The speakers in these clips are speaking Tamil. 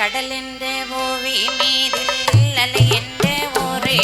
கடல் என்ற ஓவி மீதில் அலை என்ற ஒரே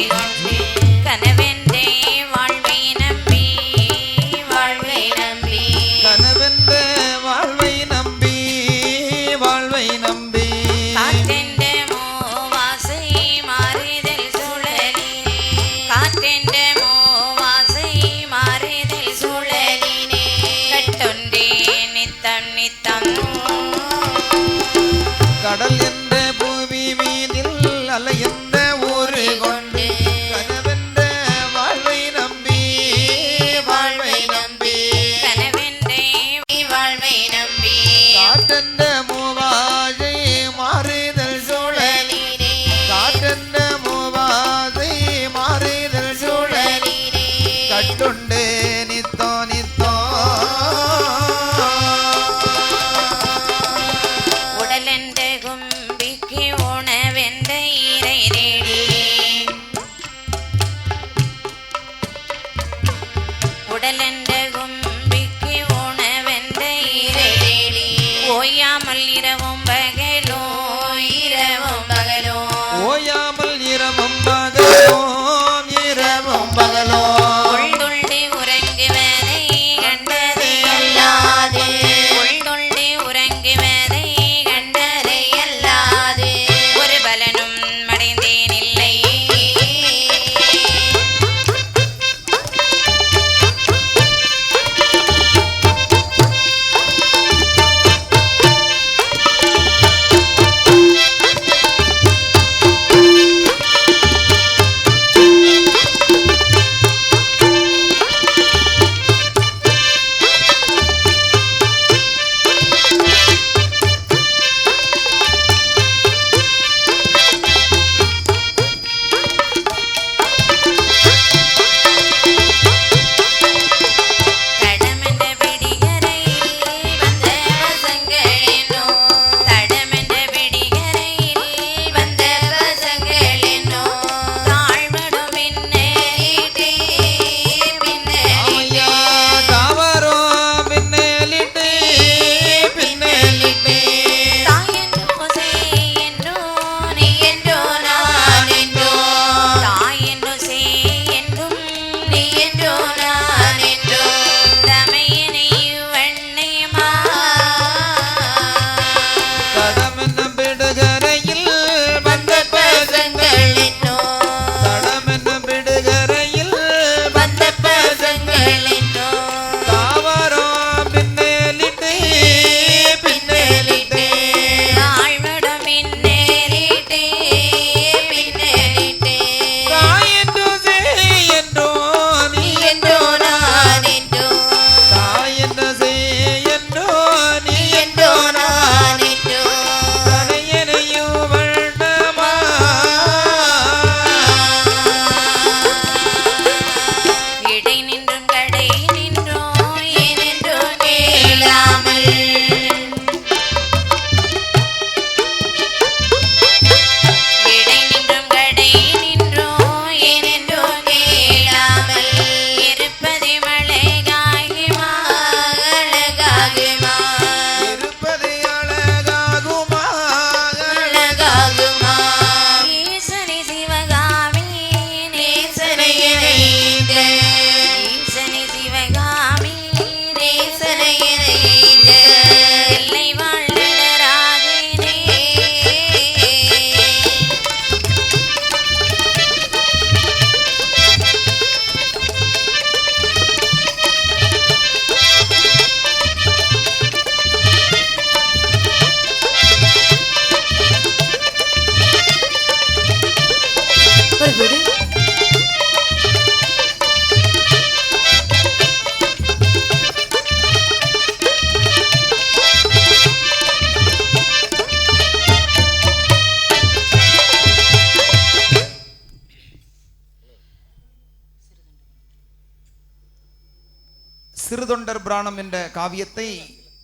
மலர் பிராணம் என்ற காவியத்தை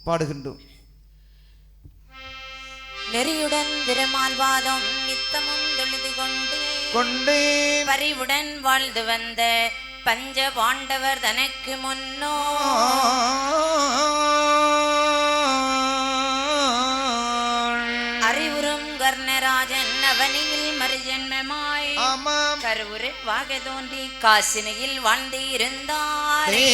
பாடுகின்றோம். நெறியுடன் திறமால்வாதம் நித்தமும் தொழுது கொண்டு கொண்டு பரிவுடன் வாழ்ந்து வந்த பஞ்ச பாண்டவர் தனக்கு முன்னோ அறிவுறும் கர்ணராஜன் அவனியில் மறுஜென்மமாய் கருவுரு வாக தோன்றி காசினியில் வாழ்ந்து இருந்தாரே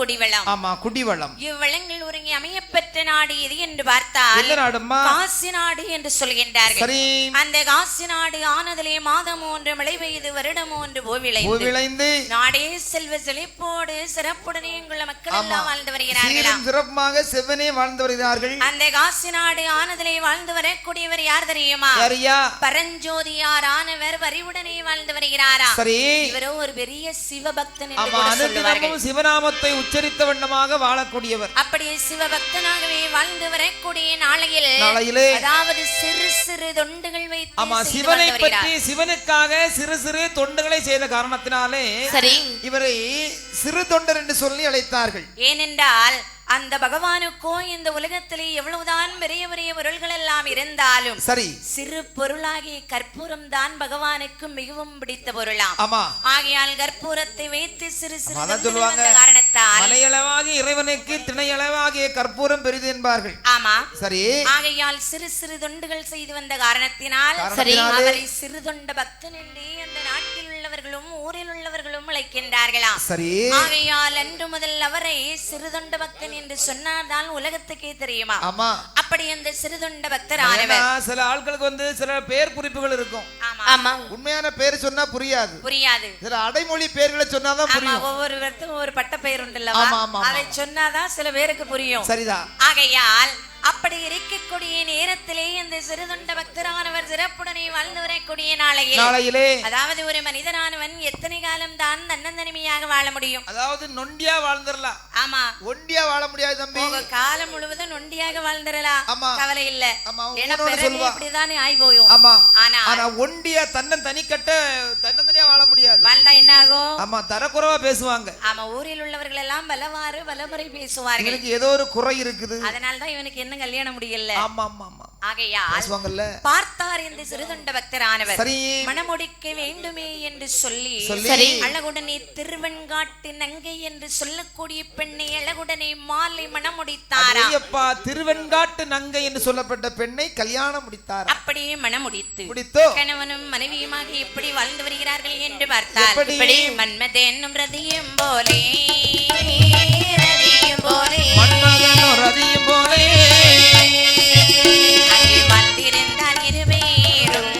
குடிவளம். ஆமா குடிவளம். இவ்வளங்கள் ஒருங்கி அமையப்பெற்ற நாடு எது என்று பார்த்தால் காசி நாடு என்று சொல்கின்றார்கள். அந்த காசி நாடு ஆனதிலே மாதம் ஒன்று மழை பெய்து வருடம் ஒன்று பூவிளைந்து. நாடே செல்வ செழிப்போடு சிறப்புடனே எங்குள்ள மக்கள் எல்லாம் வாழ்ந்து வருகிறார்களாம் சீரும் சிறப்புமாக செவ்வனே வாழ்ந்து வருகிறார்கள். அந்த காசி நாடு ஆனதிலே வாழ்ந்து வரக்கூடியவர் யார் தெரியுமா? யாரியா பரஞ்சோதியார் ஆனவர் வரிவுடனே வாழ்ந்து வருகிறாரா? சரி. இவரோ ஒரு பெரிய சிவபக்தன் என்று சிவநாமத்தை உச்சரித்த வண்ணமாக வாழக்கூடியவர். அப்படியே சிவபக்தனாகவே வாழ்ந்து வரக்கூடிய நாளையில் நாளையிலே. அதாவது சிறு சிறு தொண்டுகள் வைத்து ஆமா சிவனை. பற்றி சிவனுக்காக சிறு சிறு தொண்டுகளை செய்த காரணத்தினாலே சரி. இவரை சிறு தொண்டர் என்று சொல்லி அழைத்தார்கள். ஏனென்றால் அந்த பகவானுக்கோ இந்த உலகத்திலே எவ்வளவுதான் பெரிய பெரிய பொருள்கள் எல்லாம் இருந்தாலும் சரி. சிறு பொருளாகிய கற்பூரம் தான் பகவானுக்கு மிகவும் பிடித்த பொருளாம். ஆமா. ஆகையால் கற்பூரத்தை வைத்து சிறு சிறு சொல்லுவாங்க. காரணத்தால் மலையளவாகிய இறைவனுக்கு திணையளவாகிய கற்பூரம் பெரிது என்பார்கள். ஆமா. சரி. ஆகையால் சிறு சிறு தொண்டுகள் செய்து வந்த காரணத்தினால் காரணத்தினாலே- அவரை சிறு தொண்ட பக்தன் என்றே அந்த நாட்டில் உள்ளவர்களும் ஊரில் உள்ளவர்களும் அழைக்கின்றார்களாம் சரி. ஆகையால் அன்று முதல் அவரை சிறுதொண்ட பக்தன் என்று சொன்னால்தான் உலகத்துக்கே தெரியுமா? ஆமா. அப்படி அந்த சிறுதொண்ட பக்தர் ஆனவர் சில ஆட்களுக்கு வந்து சில பெயர் குறிப்புகள் இருக்கும். ஆமா. உண்மையான பேர் சொன்னா புரியாது. புரியாது. சில அடைமொழி பெயர்களை சொன்னாதான் ஆமா புரியும். ஒவ்வொருவருக்கும் ஒரு பட்ட பெயர் ஆமா. அதை சொன்னாதான் சில பேருக்கு புரியும். சரிதான். ஆகையால் அப்படி இருக்கக்கூடிய நேரத்திலே இந்த சிறுதொண்ட பக்தரானவர் சிறப்புடனே வாழ்ந்து வரக்கூடிய நாளையில் நாளையிலே. அதாவது ஒரு மனிதனானவன் எத்தனை காலம் தான் தன்னந்தனிமையாக வாழ முடியும்? அதாவது நொண்டியா வாழ்ந்துடலாம் ஆமா. ஒண்டியா வாழ முடியாது தம்பி. உங்க காலம் முழுவதும் நொண்டியாக வாழ்ந்துடலாம் ஆமா. கவலை இல்ல. ஆமா, ஏன்னா பிறகு. இப்படிதானே ஆகி போயும் ஆமா. ஆனா ஆனா ஒண்டியா தன்னன் தனிக்கட்ட தன்னந்தனியா வாழ முடியாது. வாழ்ந்தா என்ன ஆகும் ஆமா தரக்குறைவா பேசுவாங்க. ஆமா ஊரில் உள்ளவர்கள் எல்லாம் பலவாறு பலமுறை பேசுவார்கள். இவனுக்கு ஏதோ ஒரு குறை இருக்குது. அதனால தான் இவனுக்கு என்ன கல்யாணம் முடியல. ஆமா ஆமா ஆமா ஆகையால் பேசுவாங்கல்ல? பார்த்தார் இந்த சிறுதொண்ட பக்தரானவர். சரி. மணமுடிக்க வேண்டுமே என்று சொல்லி சொல்லி. சரி. அழகுடனே திருவெண்காட்டு நங்கை என்று சொல்லக்கூடிய பெண்ணை அழகுடனே மாலை மணமுடித்தாரா? ஐயப்பா திருவெண்காட்டு நங்கை என்று சொல்லப்பட்ட பெண்ணை கல்யாணம் முடித்தார்? அப்படியே மணமுடித்து. முடித்தோ? கணவனும் மனைவியுமாக எப்படி வாழ்ந்து வருகிறார்கள் என்று பார்த்தால்? இப்படி மன்மத என்னும் ரதியும் போலே. ரதியும் போலே. ரதியும் போலே. அங்கே வாழ்ந்திருந்தால் இருவேரும்.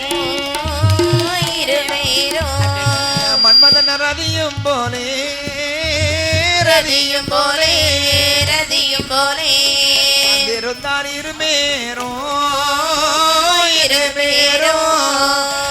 இருவேரும். மன்மதன ரதியும் போலே. ரதியும் போலே. ரதியும் போலே. இருந்தால் இருமேரும் இருவேரும்.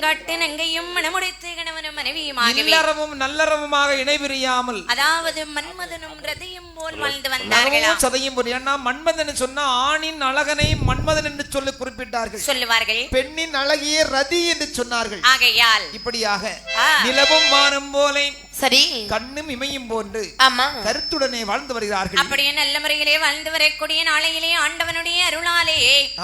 திருவெண்காட்டு நங்கையும் மணமுடைத்து கணவனும் மனைவியுமாகவே. இல்லறமும் நல்லறமுமாக இணைபிரியாமல் அதாவது மன்மதனும் ரதையும் போல் வாழ்ந்து வந்தார்களா? நரமும் சதையும் புரியும். ஏன்னா மன்மதன் சொன்னா ஆணின் அழகனை மன்மதன் என்று சொல்லி குறிப்பிட்டார்கள். சொல்லுவார்கள். பெண்ணின் அழகிய ரதி என்று சொன்னார்கள். ஆகையால். இப்படியாக ஆ. நிலவும் வானம் போலே சரி. கண்ணும் இமையும் போன்று ஆமா. கருத்துடனே வாழ்ந்து வருகிறார்கள். அப்படியே நல்ல முறையிலே வாழ்ந்து வரக்கூடிய நாளையிலே ஆண்டவனுடைய அருளாலே.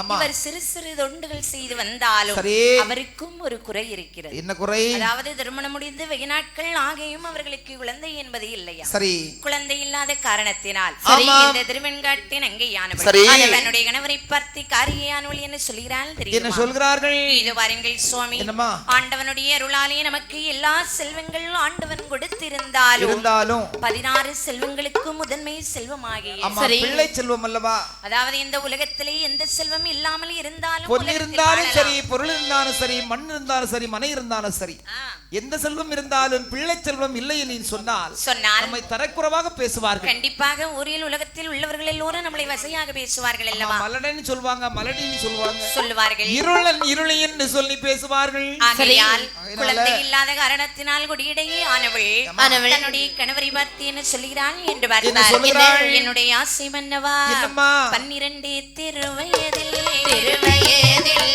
இவர் சிறு சிறு தொண்டுகள் செய்து வந்தாலும். அவருக்கும் ஒரு குறை இருக்கிறது. என்ன குறை? அதாவது திருமணம் முடிந்து வெகு நாட்கள் ஆகியும் அவர்களுக்கு குழந்தை என்பது இல்லையா? சரி. குழந்தை இல்லாத காரணத்தினால் சரி. இந்த திருவெண்காட்டின் அங்கேயானவள் சரி. தன்னுடைய கணவரை பார்த்து காரியானவள் என்ன சொல்கிறாள்? என்ன சொல்கிறார்கள்? இது பாருங்கள் சுவாமி. ஆண்டவனுடைய அருளாலே நமக்கு எல்லா செல்வங்கள் ஆண்டவன் கொடுத்திருந்தாலும் இருந்தாலும். பதினாறு செல்வங்களுக்கு முதன்மை செல்வமாகிய அம்மா சரி. பிள்ளை செல்வம் அல்லவா? அதாவது இந்த உலகத்திலே எந்த செல்வம் இல்லாமல் இருந்தாலும் பொன் இருந்தாலும். சரி பொருள் இருந்தாலும் சரி மண் இருந்தாலும் சரி மனை இருந்தாலும் சரி எந்த செல்வம் இருந்தாலும் பிள்ளை செல்வம் இல்லை என்று சொன்னால் சொன்னால். நம்மை தரக்குறைவாக பேசுவார்கள். கண்டிப்பாக ஊரில் உலகத்தில் உள்ளவர்கள் எல்லோரும் நம்மளை வசையாக பேசுவார்கள் அல்லவா? மலடன்னு சொல்லுவாங்க மலடின்னு சொல்லுவாங்க. சொல்லுவார்கள். இருளன் இருளை என்று சொல்லி பேசுவார்கள். ஆகையால் குழந்தை இல்லாத காரணத்தினால் குடியிடையே ஆனவள் ஆனவள். தன்னுடைய கணவரை பார்த்து என்ன சொல்கிறாள் என்று சொல்கிறாள்? என்னுடைய ஆசை மன்னவா? பன்னிரண்டு திருவயதில். திருவயதில்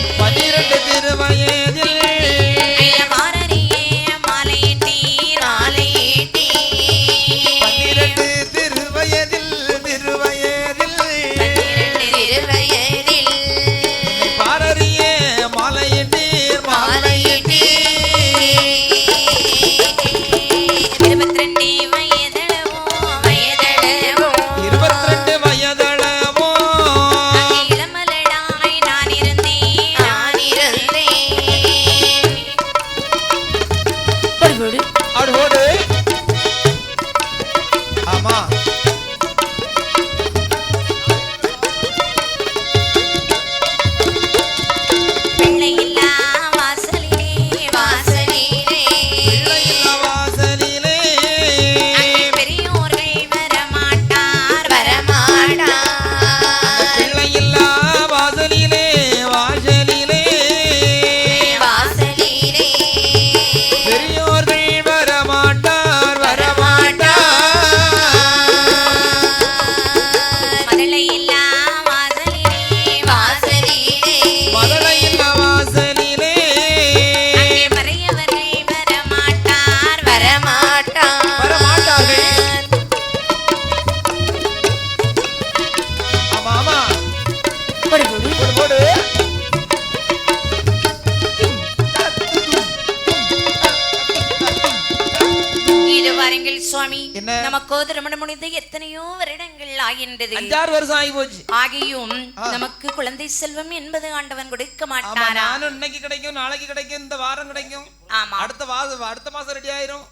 அஞ்சாறு வருஷம் ஆகி போச்சு ஆகியும் நமக்கு குழந்தை செல்வம் என்பது ஆண்டவன் கொடுக்க ஆமா மாட்டாரா? நானும் இன்னைக்கு கிடைக்கும் நாளைக்கு கிடைக்கும் இந்த வாரம் கிடைக்கும். ஆமா. அடுத்த மாசம் அடுத்த மாசம் ரெடி ஆயிரும்.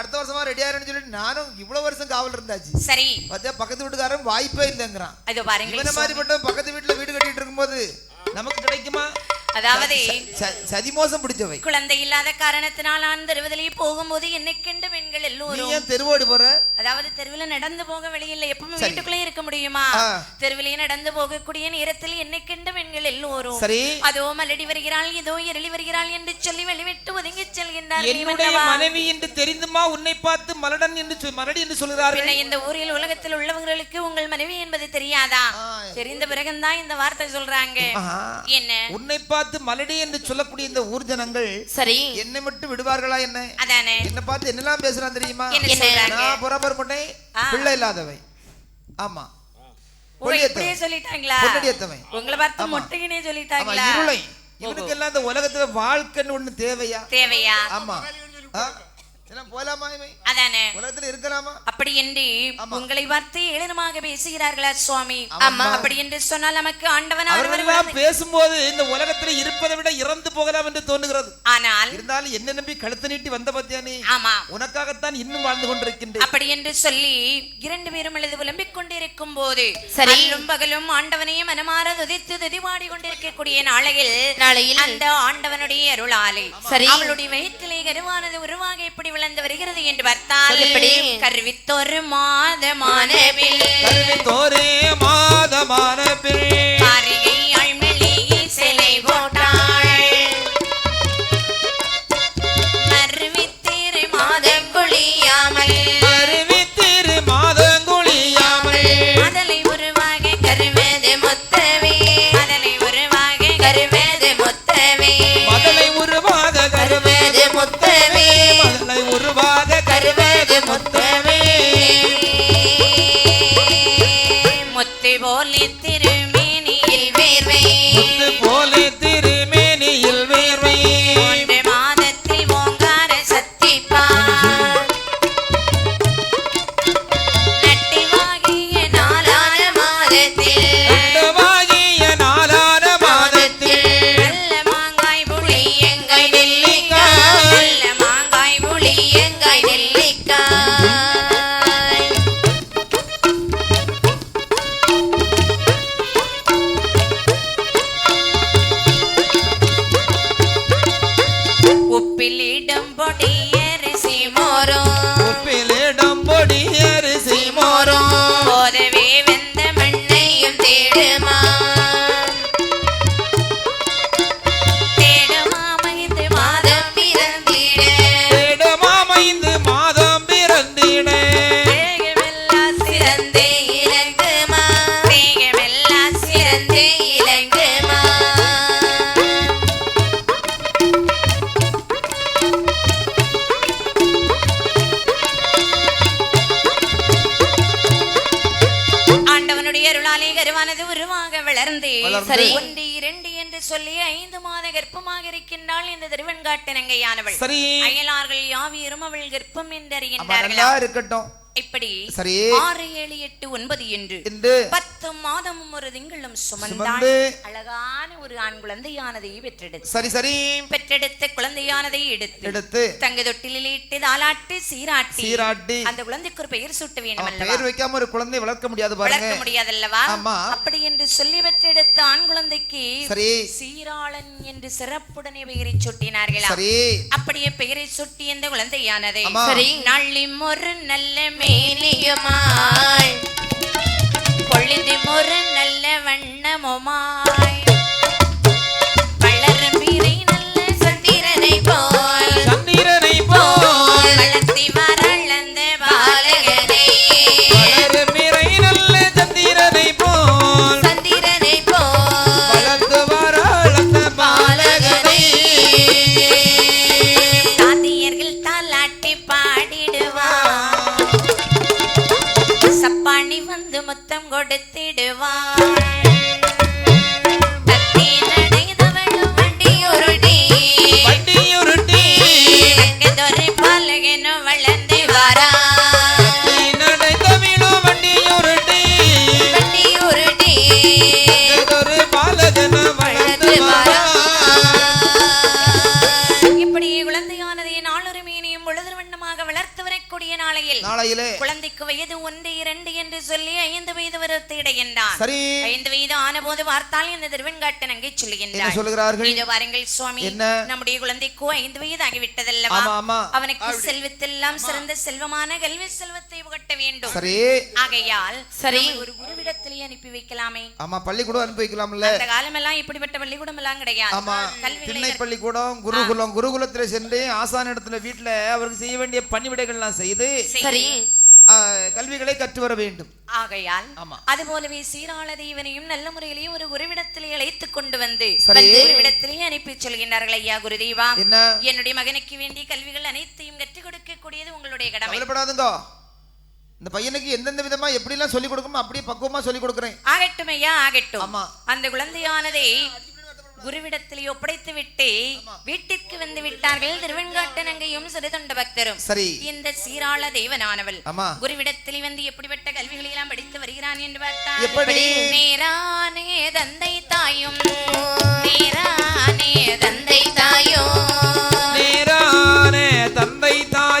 அடுத்த வருஷமா ரெடி ஆயிரும்னு சொல்லிட்டு நானும் இவ்வளவு வருஷம் காவல் இருந்தாச்சு. சரி. பார்த்தா பக்கத்து வீட்டுக்காரன் வாய்ப்பே இல்லைங்கிறான். இது இவன மாதிரி மட்டும் பக்கத்து வீட்டுல வீடு கட்டிட்டு இருக்கும்போது நமக்கு கிடைக்குமா? அதாவது ச- சதி மோசம் பிடிச்சவை குழந்தை இல்லாத காரணத்தினால் நான் தெருவிலே போகும்போது என்னை கண்ட பெண்கள் எல்லோரும். ஏன் தெருவோடி போற? அதாவது தெருவில் நடந்து போக வெளியில் எப்பவும். வீட்டுக்குள்ளே இருக்க முடியுமா? ஆ. தெருவிலே நடந்து போகக்கூடிய நேரத்தில் என்னை கண்ட பெண்கள் எல்லோரும். சரி. அதோ மலடி வருகிறாள் இதோ எரளி வருகிறாள் என்று சொல்லி வெளிவிட்டு ஒதுங்கி மன்னவா. மனைவி என்று தெரிந்துமா? உன்னை பார்த்து மலடன் என்று மலடி என்று சொல்கிறார்கள்? இந்த ஊரில் உலகத்தில் உள்ளவங்களுக்கு உங்கள் மனைவி என்பது தெரியாதா. தெரிந்த பிறகுதான் இந்த வார்த்தை சொல்றாங்க. என்ன? உன்னை பார்த்து மலடி என்று சொல்லக்கூடிய இந்த ஊர் ஜனங்கள் சரி. என்னை மட்டும் விடுவார்களா என்ன? அதானே. என்ன பார்த்து என்னெல்லாம் பேசுறான் தெரியுமா? நான் புறப்பர் மட்டை. பிள்ளை இல்லாதவை ஆமா. சொல்லிட்டாங்களா? உங்களை பார்த்து மொட்டையினே சொல்லிட்டாங்களா? இருளை. இவனுக்கு எல்லாம் இந்த உலகத்துல வாழ்க்கைன்னு ஒண்ணு தேவையா? தேவையா? ஆமா. ஆ? எல்லாம் போலாமா இவன் அதானே உலகத்துல இருக்கலாமா அப்படி என்று உங்களை பார்த்து ஏளனமாக பேசுகிறார்களா சுவாமி ஆமா. அப்படி என்று சொன்னால் நமக்கு ஆண்டவன் பேசும்போது இந்த உலகத்துல இருப்பதை விட இறந்து போகலாம் என்று தோன்றுகிறது ஆனால் இருந்தாலும் என்ன நம்பி கழுத்து நீட்டி வந்த ஆமா உனக்காகத்தான் இன்னும் வாழ்ந்து கொண்டிருக்கின்றேன் அப்படி என்று சொல்லி இரண்டு பேரும் எழுது புலம்பிக் கொண்டிருக்கும் போது சரி. அல்லும் பகலும் ஆண்டவனையும் மனமாற துதித்து துதிபாடி கொண்டிருக்கக்கூடிய நாளையில் நாளையில் அந்த ஆண்டவனுடைய அருளாலே சரி. அவளுடைய வயிற்றிலே கருவானது உருவாக எப்படி விளந்து வருகிறது என்று பார்த்தால் எப்படி கருவித்தொரு மாதமான கருவித்தொரு மாதமான காரிகை அழ்மலி சிலை போட்டாள். கருவித்திரு மாதம் குழியாமல் கருவித்திரு மாதம் குழியாமல் அதனை உருவாக கருவது மொத்தவே அதனை உருவாக கருவது மொத்தவே அதனை உருவாக கருவது அருளாலே கருவானது உருவாக வளர்ந்து. சரி. ஒன்று இரண்டு என்று சொல்லி ஐந்து மாத கர்ப்பமாக இருக்கின்றாள் இந்த திருவெண்காட்டு நங்கையானவள். சரி. அயலார்கள் யாவியரும் அவள் கர்ப்பம் என்று அறிகின்றார்கள் இருக்கட்டும். இப்படி சரி. ஆறு ஏழு எட்டு ஒன்பது என்று பத்து மாதமும் ஒரு திங்களும் சுமந்தாள் சுமந்து அழகான ஒரு ஆண் குழந்தையானதை பெற்றெடுத்து சரி சரி. பெற்றெடுத்த குழந்தையானதை எடுத்து எடுத்து தங்க தொட்டிலில் இட்டு தாலாட்டி சீராட்டி சீராட்டி அந்த குழந்தைக்கு ஒரு பெயர் சூட்ட வேண்டும் அல்லவா பெயர் வைக்காம ஒரு குழந்தை வளர்க்க முடியாது பாருங்க. வளர்க்க முடியாதல்லவா? ஆமா. அப்படி என்று சொல்லி பெற்றெடுத்த ஆண் குழந்தைக்கு சரி. சீராளன் என்று சிறப்புடனே பெயரை சூட்டினார்களா? சரி. அப்படியே பெயரை சுட்டி இந்த குழந்தையானதை. சரி. நள்ளி ஒரு நல்ல மேலியுமாய் பொழுது ஒரு நல்ல வண்ணமுமா நாளொரு மீனையும் பொழுது வரக்கூடிய நாளையில் நாளையிலே. குழந்தைக்கு வயது ஒன்று இரண்டு என்று சொல்லி ஐந்து வயது வருத்தி இடைகின்றான் சரி. ஐந்து வயது ஆன போது பார்த்தால் இந்த திருவெண்காட்டு நங்கை சொல்லுகின்றார் சொல்லுகிறார்கள்? இதோ பாருங்கள் சுவாமி என்ன? நம்முடைய குழந்தைக்கோ ஐந்து வயது ஆகிவிட்டதல்லவா ஆமா ஆமா. அவனுக்கு செல்வத்தெல்லாம் சிறந்த செல்வமான கல்வி செல்வத்தை புகட்ட வேண்டும். சரி. ஆகையால் சரி. ஒரு குருவிடத்திலே அனுப்பி வைக்கலாமே. ஆமா பள்ளிக்கூடம் அனுப்பி வைக்கலாம்ல. அந்த காலமெல்லாம் இப்படிப்பட்ட பள்ளிக்கூடம் எல்லாம் கிடையாது. ஆமா. திண்ணை பள்ளிக்கூடம் குருகுலம். குருகுலத்துல சென்று ஆசான இடத்துல வீட்டுல அவருக்கு செய்ய வேண்டிய பணிவிடைகள்லாம் செய்து செய்து- சரி. கல்விகளை கற்று வர வேண்டும். ஆகையால். அது போலவே சீராள தேவனையும் நல்ல முறையிலேயே ஒரு குருவிடத்திலே அழைத்துக் கொண்டு வந்து. குருவிடத்திலே அனுப்பி சொல்கின்றார்கள் ஐயா குருதேவா என்ன? என்னுடைய மகனுக்கு வேண்டிய கல்விகள் அனைத்தையும் கற்றுக் கொடுக்க கூடியது உங்களுடைய கடமை. இந்த பையனுக்கு எந்தெந்த விதமா எப்படி எல்லாம் சொல்லி கொடுக்கணுமோ அப்படியே பக்குவமா சொல்லி கொடுக்குறேன். ஆகட்டும் ஐயா ஆகட்டும். ஆமா. அந்த குழந்தையானதை குருவிடத்திலே ஒப்படைத்து விட்டு வீட்டிற்கு வந்து விட்டார்கள். திருவெண்காட்டு நங்கையும் சிறுதொண்ட பக்தரும். சரி. இந்த சீராள தேவனானவள் ஆமா. குருவிடத்தில் வந்து எப்படிப்பட்ட கல்விகளை எல்லாம் படித்து வருகிறான் என்று பார்த்தால் எப்படி? நேரானே தந்தை தாயும் நேரானே தந்தை தந்தை தாயோ நேரானே தந்தை தாயோ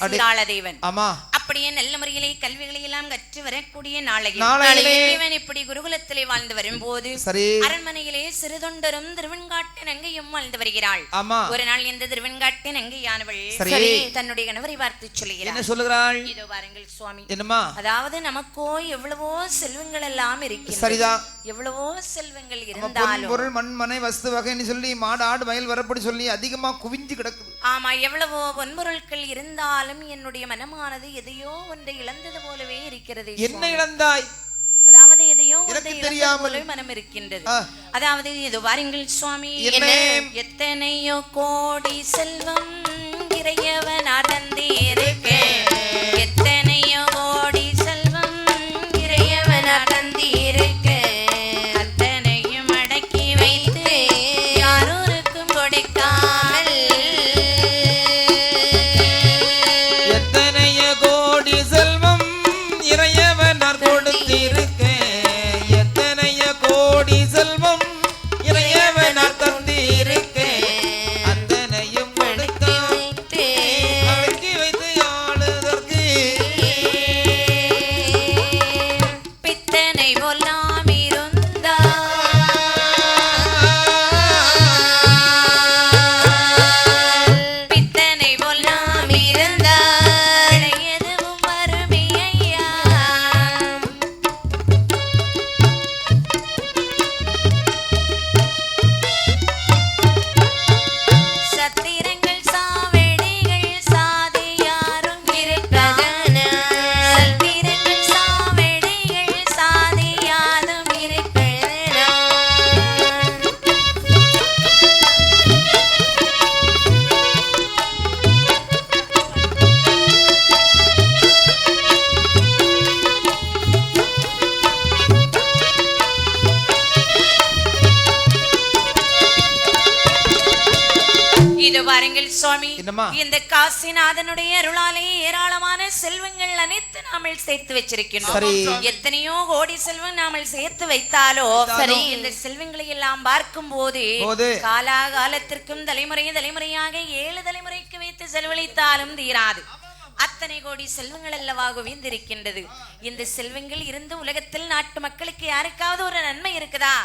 சீராள தேவன். ஆமா அப்படியே நல்ல முறையிலே கல்விகளை எல்லாம் கற்று வரக்கூடிய நாளையில் இவன் இப்படி குருகுலத்திலே வாழ்ந்து வரும்போது அரண்மனையிலே சிறுதொண்டரும் திருவெண்காட்டு நங்கையும் வாழ்ந்து வருகிறாள். ஒரு நாள் இந்த திருவெண்காட்டு நங்கையானவள். தன்னுடைய கணவரை பார்த்து சொல்லுகிறாள். சொல்லுகிறாள்? இதோ பாருங்கள் சுவாமி. என்னம்மா? அதாவது நமக்கோ எவ்வளவோ செல்வங்கள் எல்லாம் இருக்கிறது சரிதான் எவ்வளவோ செல்வங்கள் இருந்தாலும் பொருள் மண் மனை வஸ்து வகைன்னு சொல்லி மாடு ஆடு வயல் வரப்படி சொல்லி அதிகமா குவிஞ்சு கிடக்குது. ஆமா எவ்வளவோ பொன்பொருட்கள் இருந்தாலும் என்னுடைய மனமானது எதையோ ஒன்றை இழந்தது போலவே இருக்கிறது என்ன இழந்தாய் அதாவது எதையோ எனக்கு தெரியாமல். போலவே மனம் இருக்கின்றது. அதாவது இது வாருங்கள் சுவாமி? எத்தனையோ கோடி செல்வம் இறையவன் அடர்ந்திருக்க என்னம்மா? இந்த காசிநாதனுடைய அருளாலே ஏராளமான செல்வங்கள் அனைத்து நாமல் சேர்த்து வச்சிருக்கின்றோம் சரி. எத்தனையோ கோடி செல்வம் நாமல் சேர்த்து வைத்தாலோ சரி. இந்த செல்வங்களை எல்லாம் பார்க்கும் போது போது. காலாகாலத்திற்கும் தலைமுறை தலைமுறையாக ஏழு தலைமுறைக்கு வைத்து செலவழித்தாலும் தீராது அத்தனை கோடி செல்வங்கள் அல்லவா குவிந்திருக்கின்றது இந்த செல்வங்கள் இருந்து உலகத்தில் நாட்டு மக்களுக்கு யாருக்காவது ஒரு நன்மை இருக்குதா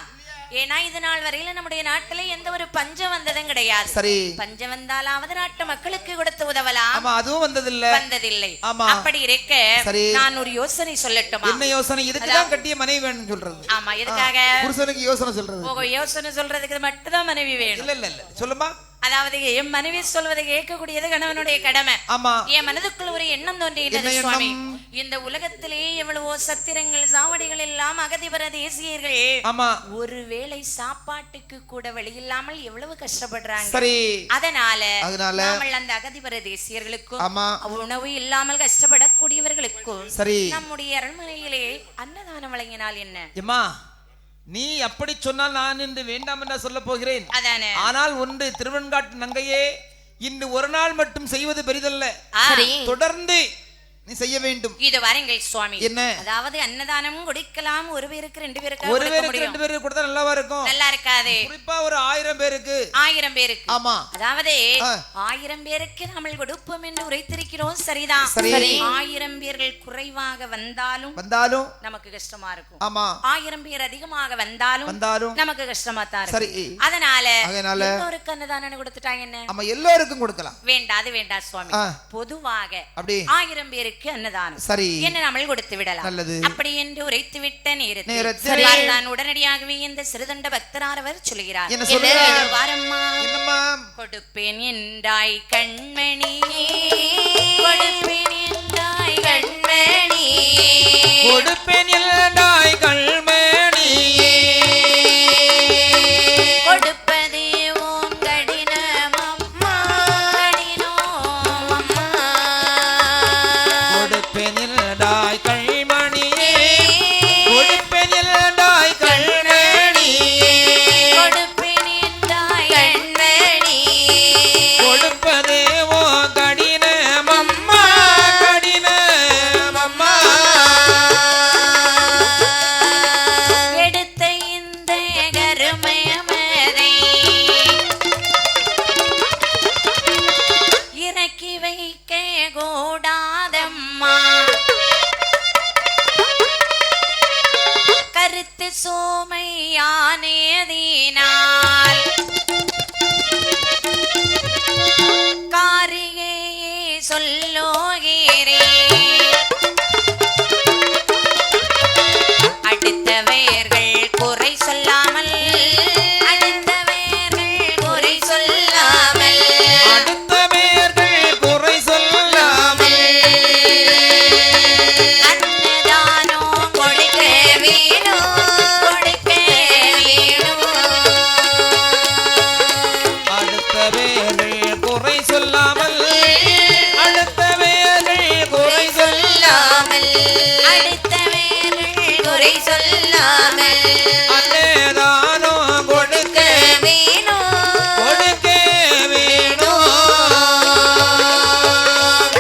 ஏன்னா இது நாள் வரையில நம்முடைய நாட்டுல எந்த ஒரு பஞ்சம் வந்ததும் கிடையாது. சரி. பஞ்சம் வந்தாலாவது நாட்டு மக்களுக்கு கொடுத்து உதவலாம். ஆமா அதுவும் வந்ததில்ல. வந்ததில்லை. ஆமா. அப்படி இருக்க சரி. நான் ஒரு யோசனை சொல்லட்டுமா? என்ன யோசனை? இதுக்குதான் கட்டிய மனைவி வேணும்னு சொல்றது. ஆமா எதுக்காக? புருஷனுக்கு யோசனை சொல்றது. ஓ யோசனை சொல்றதுக்கு மட்டும்தான் மனைவி வேணும். இல்ல இல்ல இல்ல. சொல்லுமா? அதாவது என் மனைவி சொல்வதை கேட்கக்கூடியது கணவனுடைய கடமை. ஆமா. என் மனதுக்குள்ள ஒரு எண்ணம் எண்ணம்? சுவாமி. இந்த உலகத்திலே எவ்வளவோ சத்திரங்கள் சாவடிகள் எல்லாம் அகதிபர தேசியர்கள். ஆமா. ஒருவேளை சாப்பாட்டுக்கு கூட வழி இல்லாமல் எவ்வளவு கஷ்டப்படுறாங்க? சரி. அதனால அதனால நாமல் அந்த அகதிபர தேசியர்களுக்கும் ஆமா. உணவு இல்லாமல் கஷ்டப்படக்கூடியவர்களுக்கும் சரி. நம்முடைய அரண்மனையிலே அன்னதானம் வழங்கினால் என்ன? எம்மா நீ அப்படி சொன்னால் நான் இன்று வேண்டாம் என்று சொல்ல போகிறேன். அதானே? ஆனால் ஒன்று திருவெண்காட்டு நங்கையே இன்று ஒரு நாள் மட்டும் செய்வது பெரிதல்ல. தொடர்ந்து நீ செய்ய வேண்டும். இது வாருங்கள் சுவாமி. என்ன? அதாவது அன்னதானம் கொடுக்கலாம். ஒரு பேருக்கு ரெண்டு பேருக்கு ஒரு பேருக்கு ரெண்டு பேருக்கு கொடுத்தா நல்லாவா இருக்கும்? நல்லா இருக்காது. குறிப்பா ஒரு ஆயிரம் பேருக்கு. ஆயிரம் பேருக்கு. ஆமா. அதாவது. ஆயிரம் பேருக்கு நம்ம கொடுப்போம் என்று உரைத்திருக்கிறோம். சரிதான். சரி. ஆயிரம் பேர்கள் குறைவாக வந்தாலும் வந்தாலும் நமக்கு கஷ்டமா இருக்கும். ஆமா. ஆயிரம் பேர் அதிகமாக வந்தாலும் வந்தாலும் நமக்கு கஷ்டமா தான் சரி. அதனால அதனால எல்லோருக்கு அன்னதானம் கொடுத்துட்டாங்க என்ன? ஆமா எல்லாருக்கும் கொடுக்கலாம். வேண்டாம் அது வேண்டாம் சுவாமி. பொதுவாக அப்படி. ஆயிரம் பேருக்கு அன்னதானம். சரி. என்ன நம்ம கொடுத்து விடலாம். நல்லது. அப்படி என்று உரைத்து விட்ட நேரத்தில் நேரத்தில் பார்த்தான் உடனடியாகவே இந்த சிறுதண்ட பக்தராரவர் சொல்கிறார். என்ன சொல்றார்? "இதோ வாரம்மா? என்னம்மா? கொடுப்பேன் என்றாய் கண்மணி. கொடுப்பேன் என்றாய் கண்மணி. கொடுப்பேன் இல்லடாய்